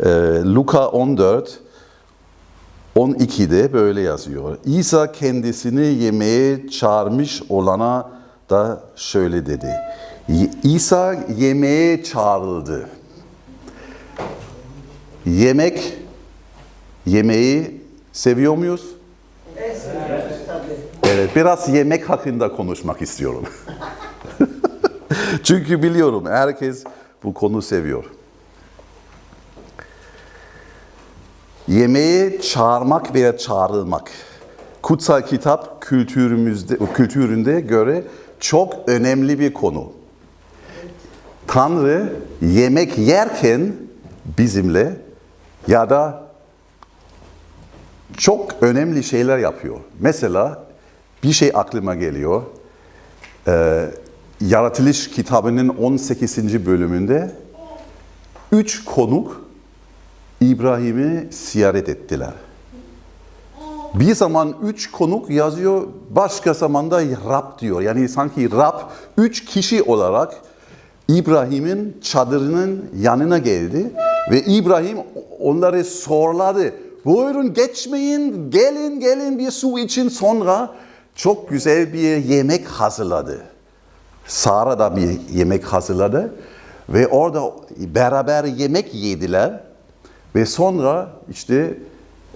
Ee, Luka 14 12'de böyle yazıyor. İsa kendisini yemeğe çağırmış olana da şöyle dedi. İsa yemeğe çağrıldı. Yemek, yemeği seviyor muyuz? Evet, biraz yemek hakkında konuşmak istiyorum. Çünkü biliyorum herkes bu konu seviyor. Yemeğe çağırmak veya çağrılmak. Kutsal kitap kültürümüzde, kültüründe göre çok önemli bir konu. Tanrı yemek yerken bizimle ya da çok önemli şeyler yapıyor. Mesela bir şey aklıma geliyor. Ee, Yaratılış kitabının 18. bölümünde üç konuk İbrahim'i ziyaret ettiler. Bir zaman üç konuk yazıyor, başka zamanda Rab diyor. Yani sanki Rab üç kişi olarak İbrahim'in çadırının yanına geldi ve İbrahim onları sorladı. Buyurun geçmeyin, gelin gelin bir su için sonra çok güzel bir yemek hazırladı. Sara da bir yemek hazırladı ve orada beraber yemek yediler ve sonra işte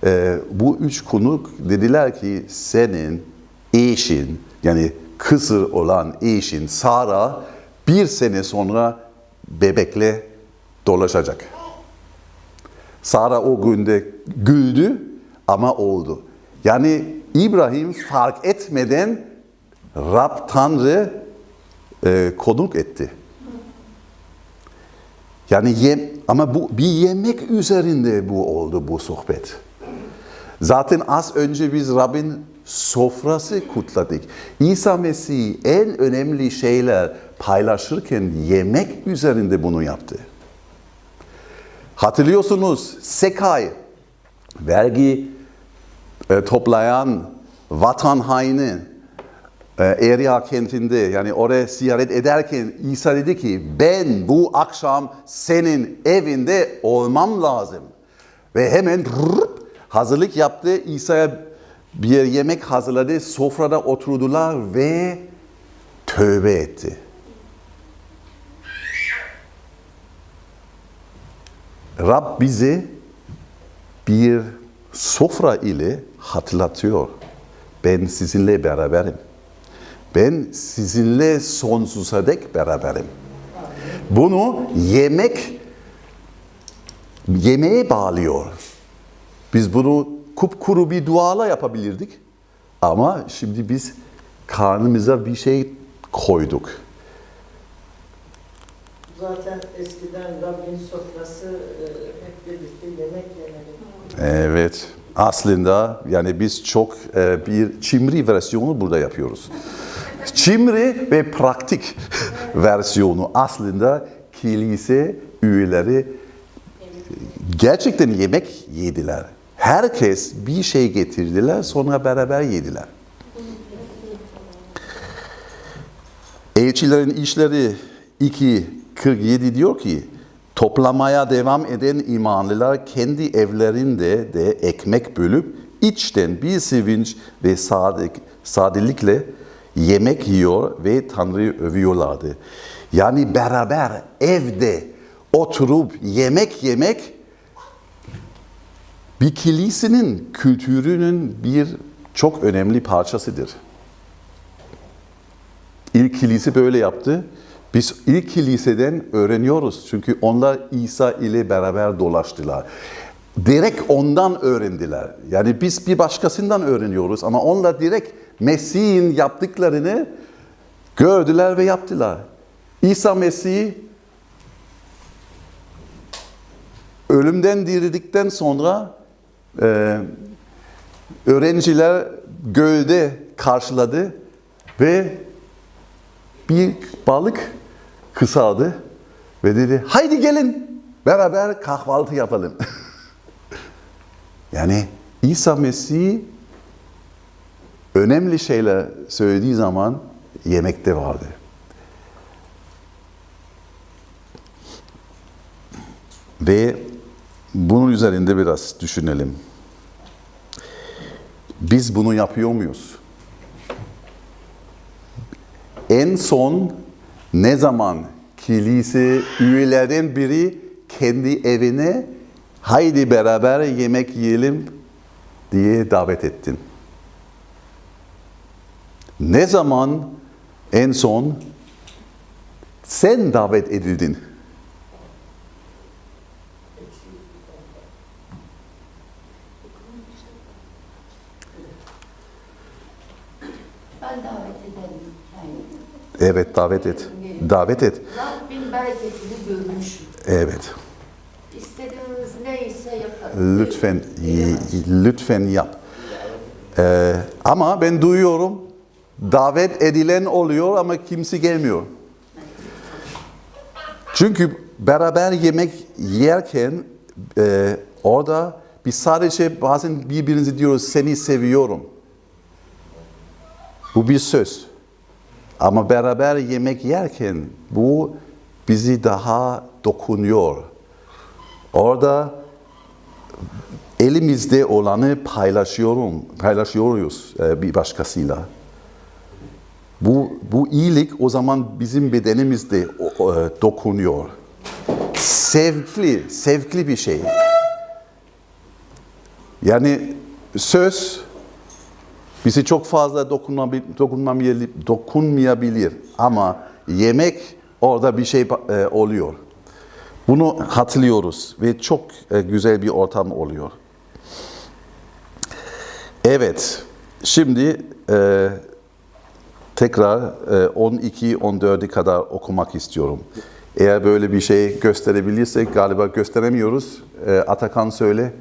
e, bu üç konuk dediler ki senin eşin yani kısır olan eşin Sara bir sene sonra bebekle dolaşacak. Sara o günde güldü ama oldu. Yani İbrahim fark etmeden Rab Tanrı e, konuk etti. Yani yem, ama bu bir yemek üzerinde bu oldu bu sohbet. Zaten az önce biz Rabbin sofrası kutladık. İsa Mesih en önemli şeyler paylaşırken yemek üzerinde bunu yaptı. Hatırlıyorsunuz Sekay vergi e, toplayan vatan haini e, Eriya kentinde yani oraya ziyaret ederken İsa dedi ki ben bu akşam senin evinde olmam lazım. Ve hemen rrrt, hazırlık yaptı. İsa'ya bir yemek hazırladı. Sofrada oturdular ve tövbe etti. Rab bize bir sofra ile hatırlatıyor. Ben sizinle beraberim. Ben sizinle sonsuza dek beraberim. Bunu yemek yemeğe bağlıyor. Biz bunu kupkuru bir duala yapabilirdik. Ama şimdi biz karnımıza bir şey koyduk. Zaten eskiden Rabbin sofrası e, hep birlikte yemek yemeleri. Evet. Aslında yani biz çok e, bir çimri versiyonu burada yapıyoruz. Çimri ve pratik versiyonu aslında kilise üyeleri gerçekten yemek yediler. Herkes bir şey getirdiler sonra beraber yediler. Elçilerin işleri 2.47 diyor ki toplamaya devam eden imanlılar kendi evlerinde de ekmek bölüp içten bir sevinç ve sadık, sadelikle yemek yiyor ve Tanrı'yı övüyorlardı. Yani beraber evde oturup yemek yemek bir kilisenin kültürünün bir çok önemli parçasıdır. İlk kilise böyle yaptı. Biz ilk kiliseden öğreniyoruz. Çünkü onlar İsa ile beraber dolaştılar. Direkt ondan öğrendiler. Yani biz bir başkasından öğreniyoruz ama onlar direkt Mesih'in yaptıklarını gördüler ve yaptılar. İsa Mesih ölümden dirildikten sonra e, öğrenciler gölde karşıladı ve bir balık kısaldı ve dedi haydi gelin beraber kahvaltı yapalım. yani İsa Mesih önemli şeyler söylediği zaman yemekte vardı. Ve Bunun üzerinde biraz düşünelim. Biz bunu yapıyor muyuz? En son ne zaman kilise üyelerden biri kendi evine haydi beraber yemek yiyelim diye davet ettin? Ne zaman en son sen davet edildin? Ben davet ederim. Yani Evet davet et. Davet et. Rabbin bereketini görmüşüm. Evet. İstediğiniz neyse yaparım. Lütfen lütfen yap. Ee, ama ben duyuyorum davet edilen oluyor ama kimse gelmiyor. Çünkü beraber yemek yerken e, orada biz sadece bazen birbirimize diyoruz seni seviyorum. Bu bir söz. Ama beraber yemek yerken bu bizi daha dokunuyor. Orada elimizde olanı paylaşıyorum, paylaşıyoruz e, bir başkasıyla. Bu, bu iyilik o zaman bizim bedenimizde e, dokunuyor. Sevkli, sevkli bir şey. Yani söz bizi çok fazla dokunmayabilir ama yemek orada bir şey e, oluyor. Bunu hatırlıyoruz ve çok e, güzel bir ortam oluyor. Evet, şimdi tekrar e, 12-14'e kadar okumak istiyorum. Eğer böyle bir şey gösterebilirsek galiba gösteremiyoruz. E, Atakan söyle.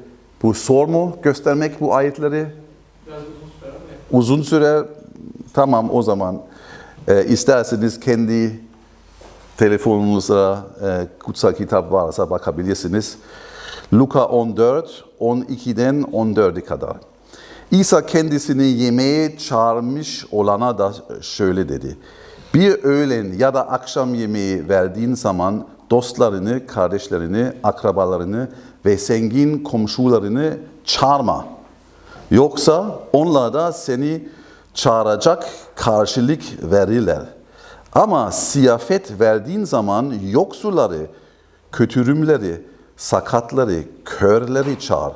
Bu sor mu göstermek bu ayetleri? Uzun süre tamam o zaman e, isterseniz kendi telefonunuza e, kutsal kitap varsa bakabilirsiniz. Luka 14, 12'den 14'e kadar. İsa kendisini yemeğe çağırmış olana da şöyle dedi. Bir öğlen ya da akşam yemeği verdiğin zaman dostlarını, kardeşlerini, akrabalarını ve zengin komşularını çağırma. Yoksa onlar da seni çağıracak karşılık verirler. Ama siyafet verdiğin zaman yoksulları, kötürümleri, sakatları, körleri çağır.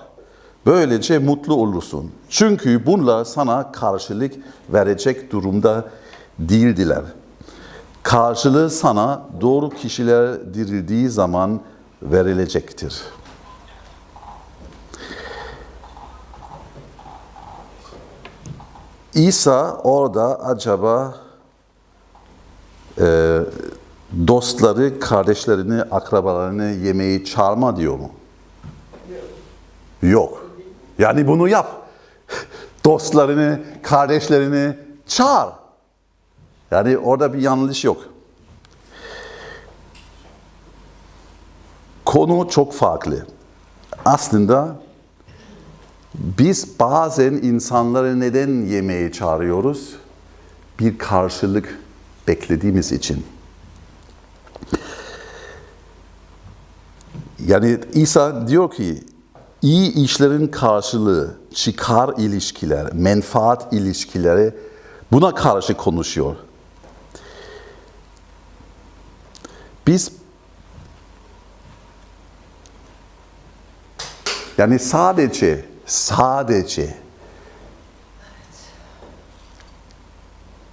Böylece mutlu olursun. Çünkü bunlar sana karşılık verecek durumda değildiler. Karşılığı sana doğru kişiler dirildiği zaman verilecektir. İsa orada acaba e, dostları, kardeşlerini, akrabalarını yemeği çağırma diyor mu? Yok. Yani bunu yap. Dostlarını, kardeşlerini çağır. Yani orada bir yanlış yok. Konu çok farklı. Aslında biz bazen insanları neden yemeğe çağırıyoruz? Bir karşılık beklediğimiz için. Yani İsa diyor ki iyi işlerin karşılığı, çıkar ilişkiler, menfaat ilişkileri buna karşı konuşuyor. Biz yani sadece sadece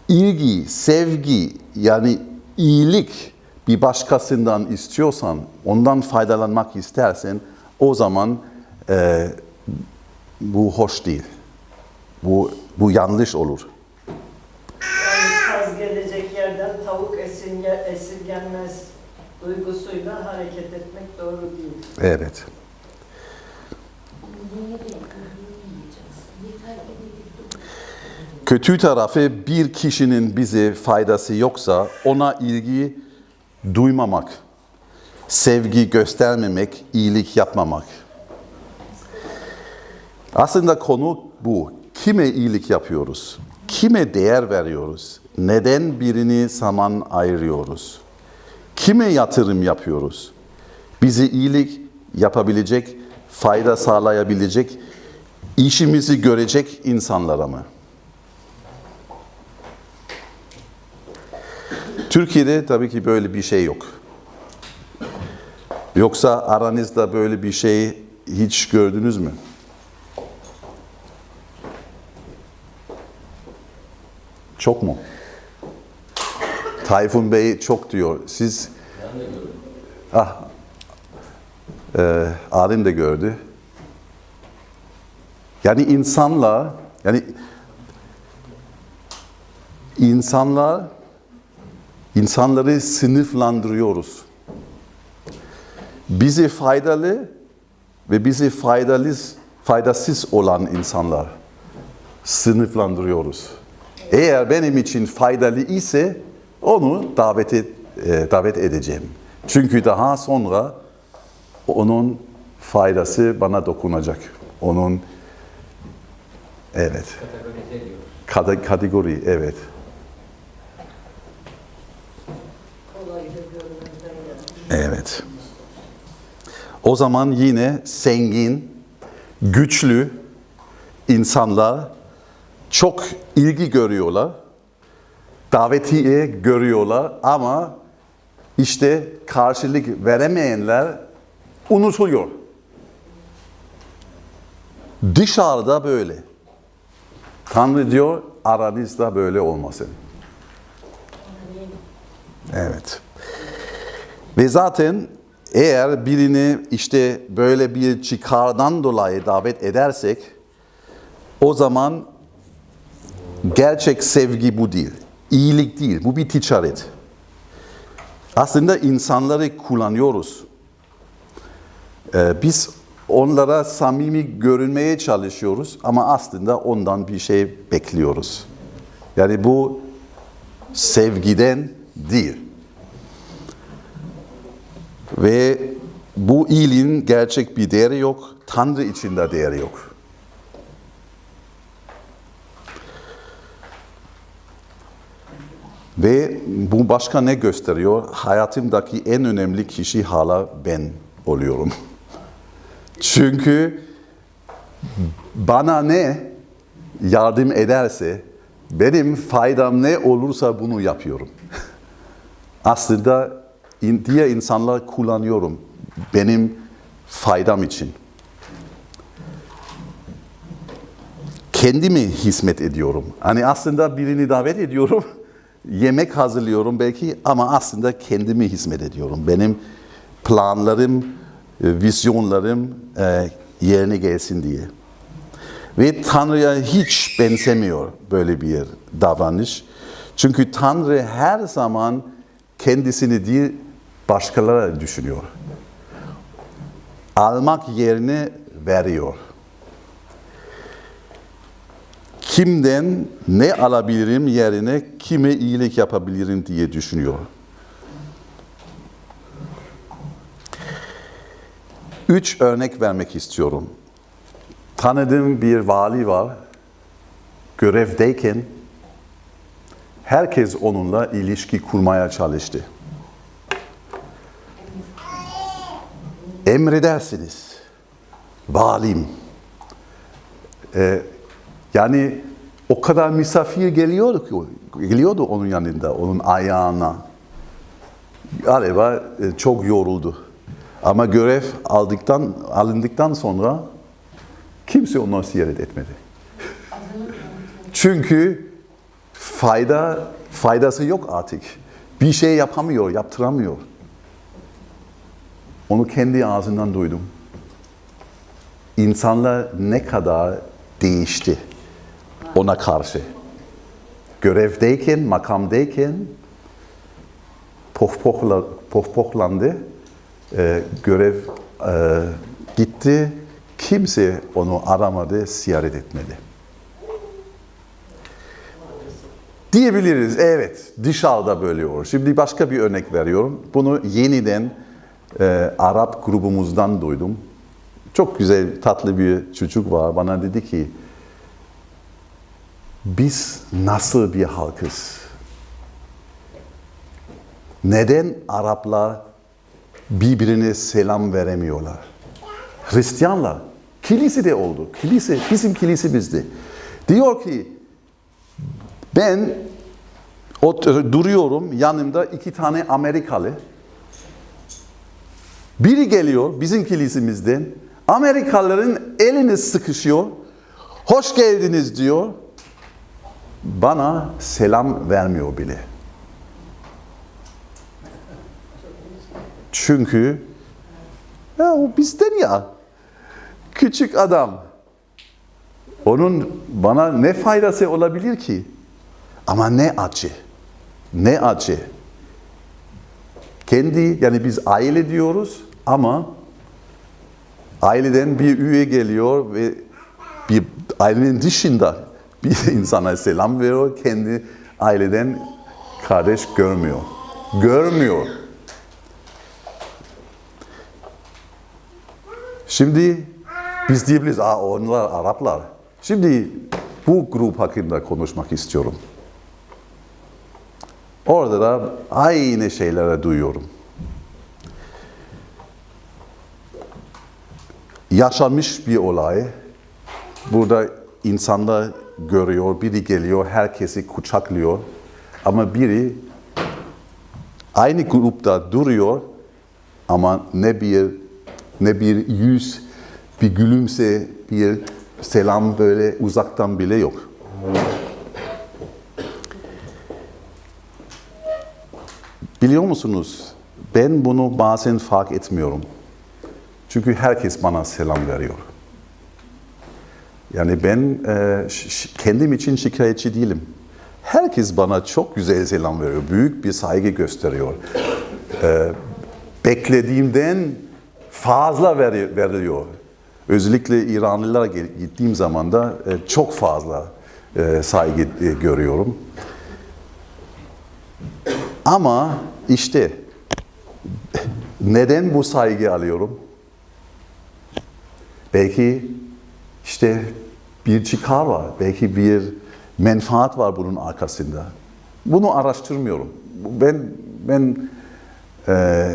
ilgi, sevgi yani iyilik bir başkasından istiyorsan, ondan faydalanmak istersen o zaman e, bu hoş değil. Bu, bu yanlış olur. Yani kaz gelecek yerden tavuk esirge, esirgenmez duygusuyla hareket etmek doğru değil. Evet. Kötü tarafı bir kişinin bize faydası yoksa ona ilgi duymamak, sevgi göstermemek, iyilik yapmamak. Aslında konu bu. Kime iyilik yapıyoruz? Kime değer veriyoruz? Neden birini zaman ayırıyoruz? Kime yatırım yapıyoruz? Bize iyilik yapabilecek fayda sağlayabilecek, işimizi görecek insanlara mı? Türkiye'de tabii ki böyle bir şey yok. Yoksa aranızda böyle bir şey hiç gördünüz mü? Çok mu? Tayfun Bey çok diyor. Siz Ah. Ee, Adem de gördü. Yani insanlar yani insanlar insanları sınıflandırıyoruz. Bize faydalı ve bize faydalı faydasız olan insanlar sınıflandırıyoruz. Eğer benim için faydalı ise onu davet, et, davet edeceğim. Çünkü daha sonra onun faydası bana dokunacak. Onun evet. Kate- kategori evet. Evet. O zaman yine zengin, güçlü insanlar çok ilgi görüyorlar. Davetiye görüyorlar ama işte karşılık veremeyenler unutuluyor. Dışarıda böyle. Tanrı diyor aranızda böyle olmasın. Evet. Ve zaten eğer birini işte böyle bir çıkardan dolayı davet edersek o zaman gerçek sevgi bu değil. İyilik değil. Bu bir ticaret. Aslında insanları kullanıyoruz. Ee, biz onlara samimi görünmeye çalışıyoruz ama aslında ondan bir şey bekliyoruz. Yani bu sevgiden değil. Ve bu iyiliğin gerçek bir değeri yok. Tanrı için de değeri yok. Ve bu başka ne gösteriyor? Hayatımdaki en önemli kişi hala ben oluyorum. Çünkü bana ne yardım ederse, benim faydam ne olursa bunu yapıyorum. Aslında diğer insanlar kullanıyorum benim faydam için. Kendimi hizmet ediyorum. Hani aslında birini davet ediyorum, yemek hazırlıyorum belki ama aslında kendimi hizmet ediyorum. Benim planlarım, e, vizyonlarım e, yerine gelsin diye. Ve Tanrı'ya hiç benzemiyor böyle bir davranış. Çünkü Tanrı her zaman kendisini değil başkaları düşünüyor. Almak yerine veriyor. Kimden ne alabilirim yerine kime iyilik yapabilirim diye düşünüyor. Üç örnek vermek istiyorum. Tanıdığım bir vali var. Görevdeyken herkes onunla ilişki kurmaya çalıştı. Emredersiniz. Valim. Ee, yani o kadar misafir geliyordu ki, geliyordu onun yanında, onun ayağına. Galiba e, çok yoruldu. Ama görev aldıktan alındıktan sonra kimse onu ziyaret etmedi. Çünkü fayda faydası yok artık. Bir şey yapamıyor, yaptıramıyor. Onu kendi ağzından duydum. İnsanlar ne kadar değişti ona karşı. Görevdeyken, makamdayken pohpohla, pohpohlandı. Ee, görev e, gitti. Kimse onu aramadı, ziyaret etmedi. Diyebiliriz, evet dışarıda böyle olur. Şimdi başka bir örnek veriyorum. Bunu yeniden e, Arap grubumuzdan duydum. Çok güzel, tatlı bir çocuk var. Bana dedi ki, biz nasıl bir halkız? Neden Araplar birbirine selam veremiyorlar? Hristiyanlar. Kilise de oldu. Kilise, bizim kilisemizdi. Diyor ki ben duruyorum yanımda iki tane Amerikalı. Biri geliyor bizim kilisemizden. Amerikalıların elini sıkışıyor. Hoş geldiniz diyor. Bana selam vermiyor bile. Çünkü ya o bizden ya. Küçük adam. Onun bana ne faydası olabilir ki? Ama ne acı. Ne acı. Kendi yani biz aile diyoruz ama aileden bir üye geliyor ve bir ailenin dışında bir insana selam veriyor. Kendi aileden kardeş görmüyor. Görmüyor. Şimdi biz diyebiliriz, Aa, onlar Araplar. Şimdi bu grup hakkında konuşmak istiyorum. Orada da aynı şeyleri duyuyorum. Yaşanmış bir olay. Burada insanlar görüyor, biri geliyor, herkesi kucaklıyor. Ama biri aynı grupta duruyor ama ne bir ne bir yüz, bir gülümse, bir selam böyle uzaktan bile yok. Biliyor musunuz? Ben bunu bazen fark etmiyorum. Çünkü herkes bana selam veriyor. Yani ben e, kendim için şikayetçi değilim. Herkes bana çok güzel selam veriyor. Büyük bir saygı gösteriyor. E, beklediğimden fazla veri- veriliyor. Özellikle İranlılara gittiğim zaman da e, çok fazla e, saygı e, görüyorum. Ama işte neden bu saygı alıyorum? Belki işte bir çıkar var, belki bir menfaat var bunun arkasında. Bunu araştırmıyorum. Ben ben e,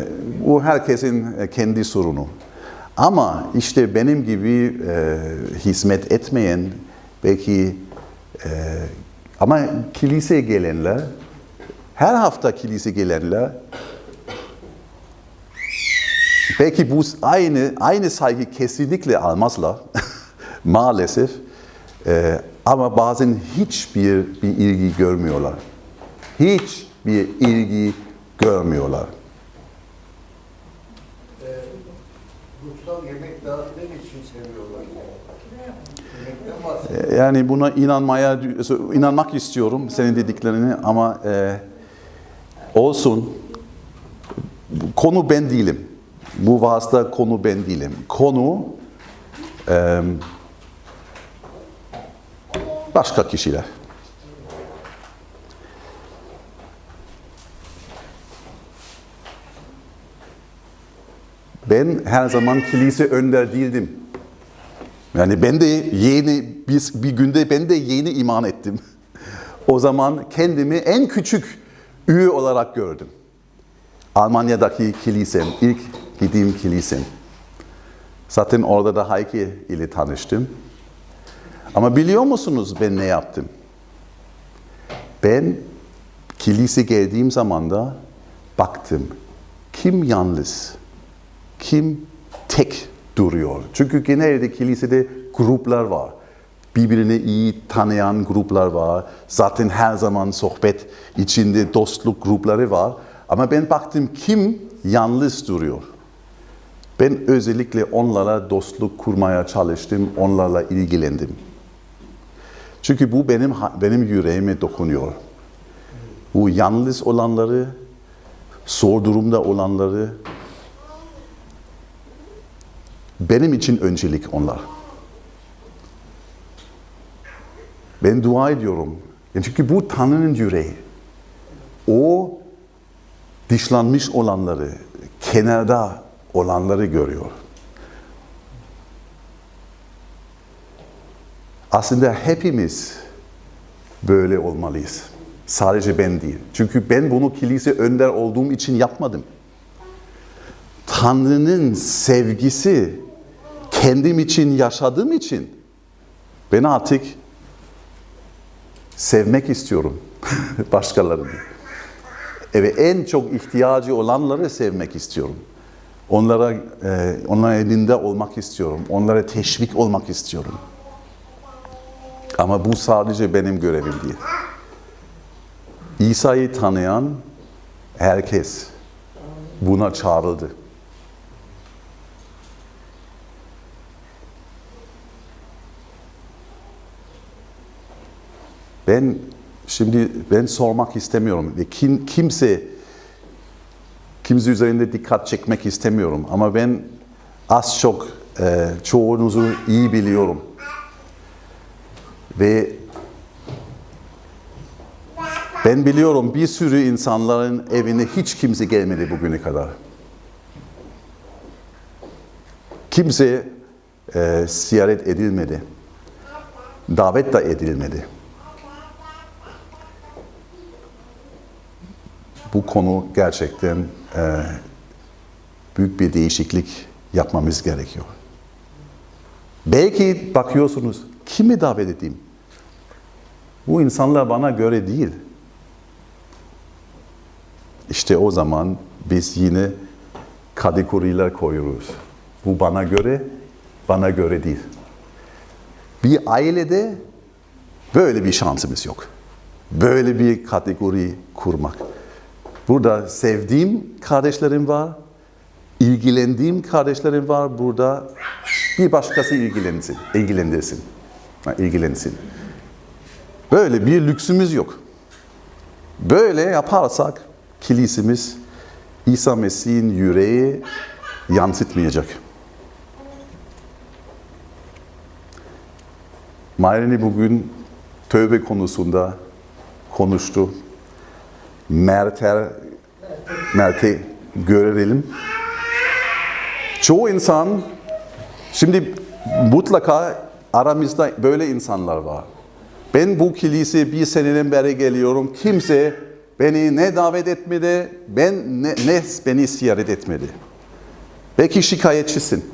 bu herkesin e, kendi sorunu. Ama işte benim gibi e, hizmet etmeyen, belki e, ama kiliseye gelenler, her hafta kilise gelenler Belki bu aynı aynı saygı kesinlikle almazlar maalesef. Ee, ama bazen hiçbir bir ilgi görmüyorlar. Hiçbir ilgi görmüyorlar. Kutsal yemek dağıtmak için seviyorlar. Yemekten bahsediyor. Ee, Yani buna inanmaya inanmak istiyorum senin dediklerini ama e, olsun. Konu ben değilim. Bu vasıta konu ben değilim. Konu e, başka kişiler. Ben her zaman kilise önder değildim. Yani ben de yeni bir, bir günde ben de yeni iman ettim. O zaman kendimi en küçük üye olarak gördüm. Almanya'daki kilisem, ilk gittiğim kilisem. Zaten orada da Heike ile tanıştım. Ama biliyor musunuz ben ne yaptım? Ben kilise geldiğim zaman da baktım. Kim yalnız? Kim tek duruyor? Çünkü genelde kilisede gruplar var. Birbirini iyi tanıyan gruplar var. Zaten her zaman sohbet içinde dostluk grupları var. Ama ben baktım kim yalnız duruyor. Ben özellikle onlarla dostluk kurmaya çalıştım, onlarla ilgilendim. Çünkü bu benim benim yüreğime dokunuyor. Bu yalnız olanları, zor durumda olanları benim için öncelik onlar. Ben dua ediyorum. Çünkü bu Tanrı'nın yüreği. O dışlanmış olanları, kenarda olanları görüyor. Aslında hepimiz böyle olmalıyız. Sadece ben değil. Çünkü ben bunu kilise önder olduğum için yapmadım. Tanrı'nın sevgisi kendim için yaşadığım için ben artık sevmek istiyorum başkalarını. Evet en çok ihtiyacı olanları sevmek istiyorum. Onlara e, onların elinde olmak istiyorum. Onlara teşvik olmak istiyorum. Ama bu sadece benim görevim değil. İsa'yı tanıyan herkes buna çağrıldı. Ben şimdi ben sormak istemiyorum kim, kimse kimse üzerinde dikkat çekmek istemiyorum ama ben az çok e, çoğunuzu iyi biliyorum ve ben biliyorum bir sürü insanların evine hiç kimse gelmedi bugüne kadar. Kimse e, ziyaret edilmedi. Davet de edilmedi. Bu konu gerçekten e, büyük bir değişiklik yapmamız gerekiyor. Belki bakıyorsunuz, kimi davet edeyim? Bu insanlar bana göre değil. İşte o zaman biz yine kategoriler koyuyoruz. Bu bana göre, bana göre değil. Bir ailede böyle bir şansımız yok. Böyle bir kategori kurmak. Burada sevdiğim kardeşlerim var, ilgilendiğim kardeşlerim var. Burada bir başkası ilgilensin, ilgilendirsin, ilgilensin. Böyle bir lüksümüz yok. Böyle yaparsak kilisimiz İsa Mesih'in yüreği yansıtmayacak. Mayreni bugün tövbe konusunda konuştu. Mert'e Mert'e görelim. Çoğu insan şimdi mutlaka aramızda böyle insanlar var. Ben bu kilise bir seneden beri geliyorum. Kimse beni ne davet etmedi, ben ne, ne beni ziyaret etmedi. Belki şikayetçisin.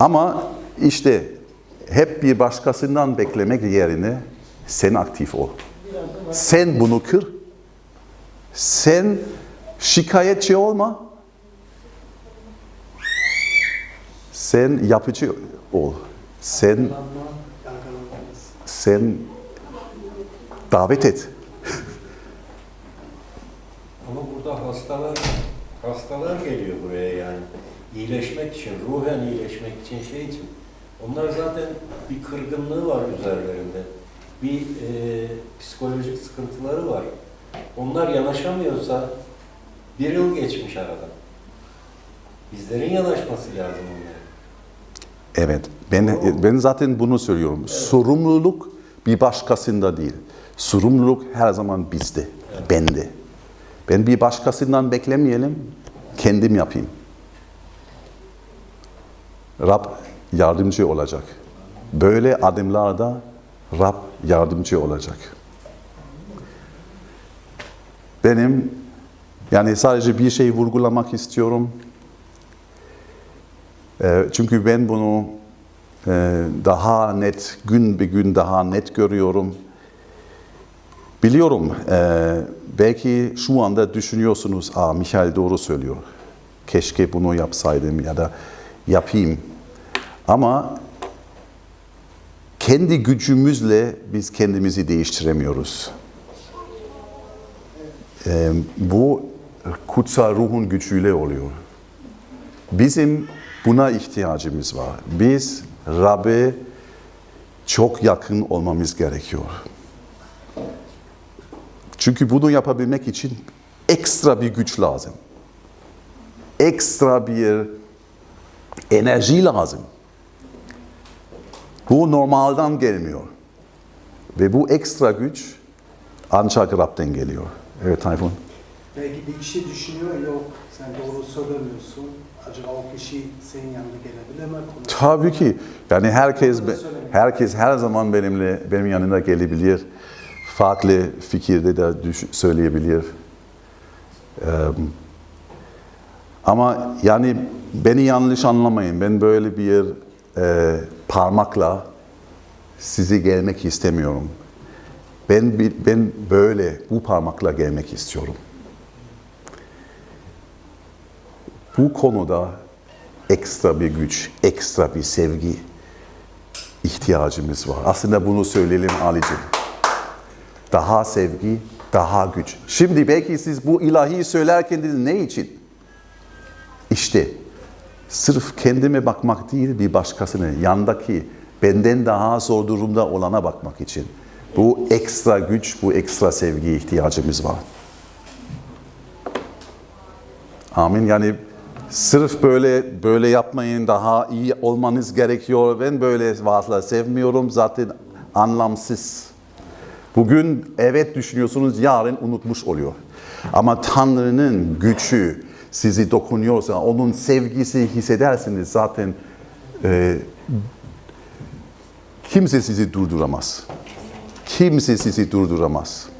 Ama işte hep bir başkasından beklemek yerine sen aktif ol. Sen bunu kır. Sen şikayetçi olma. Sen yapıcı ol. Sen sen davet et. Ama burada hastalar hastalar geliyor buraya yani. İyileşmek için, ruhen iyileşmek için şey için. Onlar zaten bir kırgınlığı var üzerlerinde. Bir e, psikolojik sıkıntıları var. Onlar yanaşamıyorsa bir yıl geçmiş aradan. Bizlerin yanaşması lazım onlara. Evet. Ben ben zaten bunu söylüyorum. Sorumluluk bir başkasında değil. Sorumluluk her zaman bizde, bende. Ben bir başkasından beklemeyelim, kendim yapayım. Rab yardımcı olacak. Böyle adımlarda Rab yardımcı olacak. Benim yani sadece bir şey vurgulamak istiyorum. Ee, Çünkü ben bunu daha net, gün bir gün daha net görüyorum. Biliyorum, e, belki şu anda düşünüyorsunuz, Aa, Michael doğru söylüyor. Keşke bunu yapsaydım ya da yapayım. Ama kendi gücümüzle biz kendimizi değiştiremiyoruz. E, bu kutsal ruhun gücüyle oluyor. Bizim buna ihtiyacımız var. Biz Rab'be çok yakın olmamız gerekiyor. Çünkü bunu yapabilmek için ekstra bir güç lazım. Ekstra bir enerji lazım. Bu normalden gelmiyor. Ve bu ekstra güç ancak Rab'den geliyor. Evet Tayfun. Belki bir kişi düşünüyor, yok sen doğru söylemiyorsun. Acaba o kişi senin yanına gelebilir mi? Tabii ki. Yani herkes herkes her zaman benimle benim yanına gelebilir. Farklı fikirde de düş- söyleyebilir. Eee, Ama yani beni yanlış anlamayın. Ben böyle bir e, parmakla sizi gelmek istemiyorum. Ben ben böyle bu parmakla gelmek istiyorum. Bu konuda ekstra bir güç, ekstra bir sevgi ihtiyacımız var. Aslında bunu söyleyelim Ali'cim. Daha sevgi, daha güç. Şimdi belki siz bu ilahi söylerken dediniz, ne için? İşte sırf kendime bakmak değil bir başkasını, yandaki benden daha zor durumda olana bakmak için. Bu ekstra güç, bu ekstra sevgiye ihtiyacımız var. Amin. Yani sırf böyle böyle yapmayın daha iyi olmanız gerekiyor. Ben böyle vaatler sevmiyorum. Zaten anlamsız. Bugün evet düşünüyorsunuz, yarın unutmuş oluyor. Ama Tanrı'nın gücü sizi dokunuyorsa, onun sevgisi hissedersiniz zaten e, kimse sizi durduramaz. Kimse sizi durduramaz.